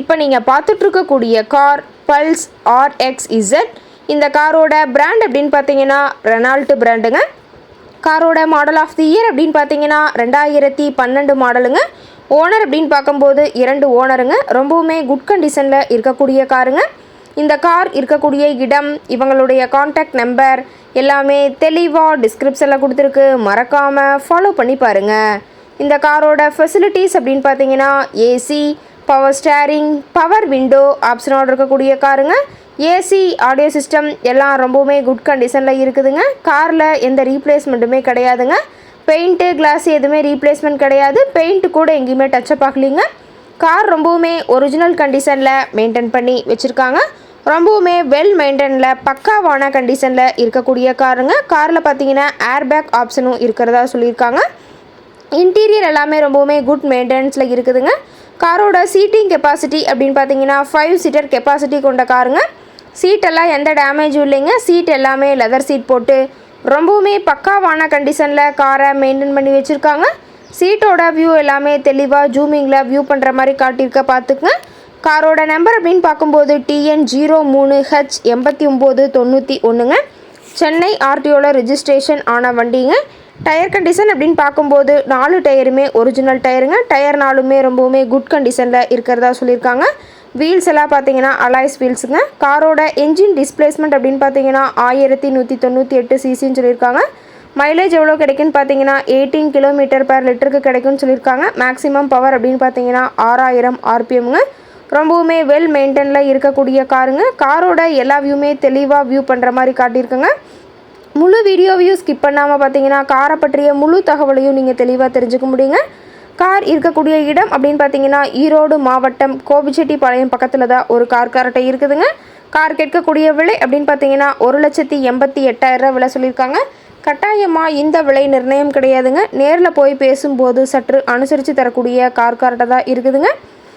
இப்போ நீங்கள் பார்த்துட்ருக்கக்கூடிய கார் பல்ஸ் ஆர்எக்ஸ் இசட் இந்த காரோட பிராண்ட் அப்படின்னு பார்த்தீங்கன்னா ரெனால்ட்டு பிராண்டுங்க காரோட மாடல் ஆஃப் தி இயர் அப்படின்னு பார்த்தீங்கன்னா ரெண்டாயிரத்தி பன்னெண்டு மாடலுங்க ஓனர் அப்படின்னு பார்க்கும்போது இரண்டு ஓனருங்க ரொம்பவுமே குட் கண்டிஷனில் இருக்கக்கூடிய காருங்க. இந்த கார் இருக்கக்கூடிய இடம் இவங்களுடைய காண்டாக்ட் நம்பர் எல்லாமே தெளிவாக டிஸ்கிரிப்ஷனில் கொடுத்துருக்கு. மறக்காமல் ஃபாலோ பண்ணி பாருங்கள் இந்த காரோட ஃபெசிலிட்டிஸ் அப்படின்னு பார்த்தீங்கன்னா AC power steering power window ஆப்ஷனோடு இருக்கக்கூடிய காருங்க ஏசி ஆடியோ சிஸ்டம் எல்லாம் ரொம்பவுமே குட் கண்டிஷனில் இருக்குதுங்க. காரில் எந்த ரீப்ளேஸ்மெண்ட்டுமே கிடையாதுங்க. பெயிண்ட்டு கிளாஸ் எதுவுமே ரீப்ளேஸ்மெண்ட் கிடையாது. பெயிண்ட்டு கூட எங்கேயுமே டச்சப் ஆகலிங்க. கார் ரொம்பவுமே ஒரிஜினல் கண்டிஷனில் மெயின்டைன் பண்ணி வச்சுருக்காங்க. ரொம்பவுமே வெல் மெயின்டைனில் பக்காவான கண்டிஷனில் இருக்கக்கூடிய காருங்க காரில் பார்த்தீங்கன்னா ஏர்பேக் ஆப்ஷனும் இருக்கிறதா சொல்லியிருக்காங்க. இன்டீரியர் எல்லாமே ரொம்பவுமே குட் மெயின்டெனன்ஸில் இருக்குதுங்க. காரோட சீட்டிங் கெப்பாசிட்டி அப்படின்னு பார்த்தீங்கன்னா ஃபைவ் சீட்டர் கெப்பாசிட்டி கொண்ட காருங்க சீட்டெல்லாம் எந்த டேமேஜும் இல்லைங்க. சீட் எல்லாமே லெதர் சீட் போட்டு ரொம்பவுமே பக்காவான கண்டிஷனில் காரை மெயின்டைன் பண்ணி வச்சுருக்காங்க. சீட்டோட வியூ எல்லாமே தெளிவாக ஜூமிங்கில் வியூ பண்ணுற மாதிரி காட்டியிருக்க பார்த்துக்குங்க. காரோட நம்பர் அப்படின்னு பார்க்கும்போது டிஎன் ஜீரோ மூணு ஹெச் எண்பத்தி ஒம்பது தொண்ணூற்றி ஒன்றுங்க சென்னை ஆர்டிஓவில் ரிஜிஸ்ட்ரேஷன் ஆன வண்டிங்க. டயர் கண்டிஷன் அப்படின்னு பார்க்கும்போது நாலு டயருமே ஒரிஜினல் டயருங்க. டயர் நாலுமே ரொம்பவுமே குட் கண்டிஷனில் இருக்கிறதா சொல்லியிருக்காங்க. வீல்ஸ் எல்லாம் பார்த்தீங்கன்னா அலாய்ஸ் வீல்ஸுங்க காரோட என்ஜின் டிஸ்பிளேஸ்மெண்ட் அப்படின்னு பார்த்தீங்கன்னா ஆயிரத்தி நூற்றி தொண்ணூற்றி எட்டு சிசின்னு சொல்லியிருக்காங்க. மைலேஜ் எவ்வளோ கிடைக்குன்னு பார்த்தீங்கன்னா எயிட்டீன் கிலோமீட்டர் பர் லிட்டருக்கு கிடைக்கும்னு சொல்லியிருக்காங்க. மேக்ஸிமம் பவர் அப்படின்னு பார்த்தீங்கன்னா ஆறாயிரம் ஆர்பிஎம்ங்க ரொம்பவுமே வெல் மெயின்டெனில் இருக்கக்கூடிய காருங்க. காரோட எல்லா வியூமே தெளிவாக வியூ பண்ணுற மாதிரி காட்டியிருக்குங்க. முழு வீடியோவையும் ஸ்கிப் பண்ணாமல் பார்த்தீங்கன்னா காரை பற்றிய முழு தகவலையும் நீங்கள் தெளிவாக தெரிஞ்சுக்க முடியுங்க. கார் இருக்கக்கூடிய இடம் அப்படின்னு பார்த்தீங்கன்னா ஈரோடு மாவட்டம் கோபிச்செட்டிப்பாளையம் பக்கத்தில் தான் ஒரு கார் கார்ட்டை இருக்குதுங்க. கார் கேட்கக்கூடிய விலை அப்படின்னு பார்த்தீங்கன்னா ஒரு லட்சத்தி எண்பத்தி எட்டாயிரம் விலை சொல்லியிருக்காங்க. கட்டாயமாக இந்த விலை நிர்ணயம் கிடையாதுங்க. நேரில் போய் பேசும்போது சற்று அனுசரித்து தரக்கூடிய கார் கார்ட்டை தான் இருக்குதுங்க.